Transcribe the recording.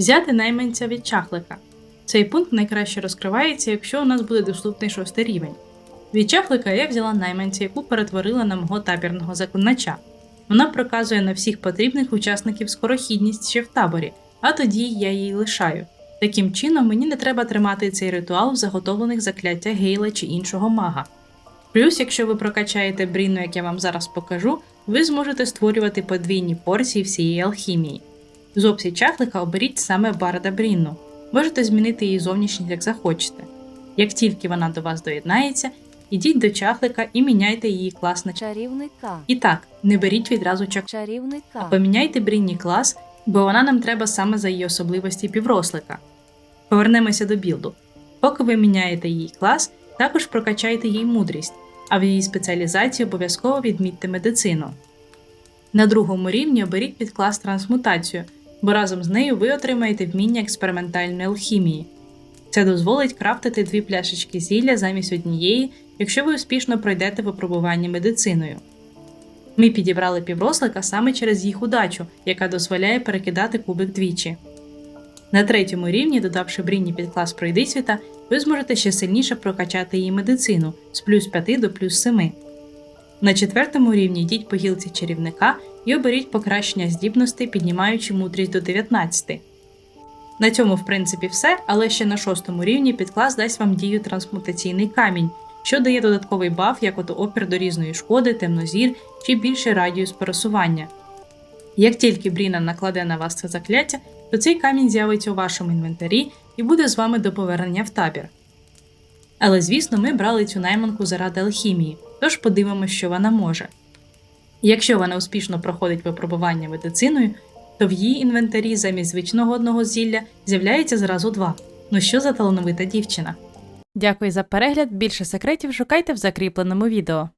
Взяти найманця від чахлика. Цей пункт найкраще розкривається, якщо у нас буде доступний шостий рівень. Від чахлика я взяла найманця, яку перетворила на мого табірного заклинача. Вона проказує на всіх потрібних учасників скорохідність ще в таборі, а тоді я її лишаю. Таким чином, мені не треба тримати цей ритуал в заготовлених закляття гейла чи іншого мага. Плюс, якщо ви прокачаєте брінну, як я вам зараз покажу, ви зможете створювати подвійні порції всієї алхімії. З опцій чахлика оберіть саме Барда Брінну. Можете змінити її зовнішність як захочете. Як тільки вона до вас доєднається, ідіть до чахлика і міняйте її клас на чарівника, І так, не беріть відразу чак. чарівника, Поміняйте Брінні клас, бо вона нам треба саме за її особливості піврослика. Повернемося до білду. Поки ви міняєте її клас, також прокачайте їй мудрість, а в її спеціалізації обов'язково відмітьте медицину. На другому рівні оберіть підклас трансмутацію, бо разом з нею ви отримаєте вміння експериментальної алхімії. Це дозволить крафтити дві пляшечки зілля замість однієї, якщо ви успішно пройдете випробування медициною. Ми підібрали піврослика саме через їх удачу, яка дозволяє перекидати кубик двічі. На третьому рівні, додавши брінні під клас пройдисвіта, ви зможете ще сильніше прокачати її медицину з плюс 5 до плюс 7. На четвертому рівні йдіть по гілці чарівника і оберіть покращення здібностей, піднімаючи мудрість до 19. На цьому, в принципі, все, але ще на шостому рівні підклас дасть вам дію трансмутаційний камінь, що дає додатковий баф, як от опір до різної шкоди, темнозір чи більший радіус пересування. Як тільки Бріна накладе на вас це закляття, то цей камінь з'явиться у вашому інвентарі і буде з вами до повернення в табір. Але звісно, ми брали цю найманку заради алхімії, тож подивимося, що вона може. Якщо вона успішно проходить випробування медициною, то в її інвентарі замість звичного одного зілля з'являється зразу два. Ну що за талановита дівчина? Дякую за перегляд. Більше секретів шукайте в закріпленому відео.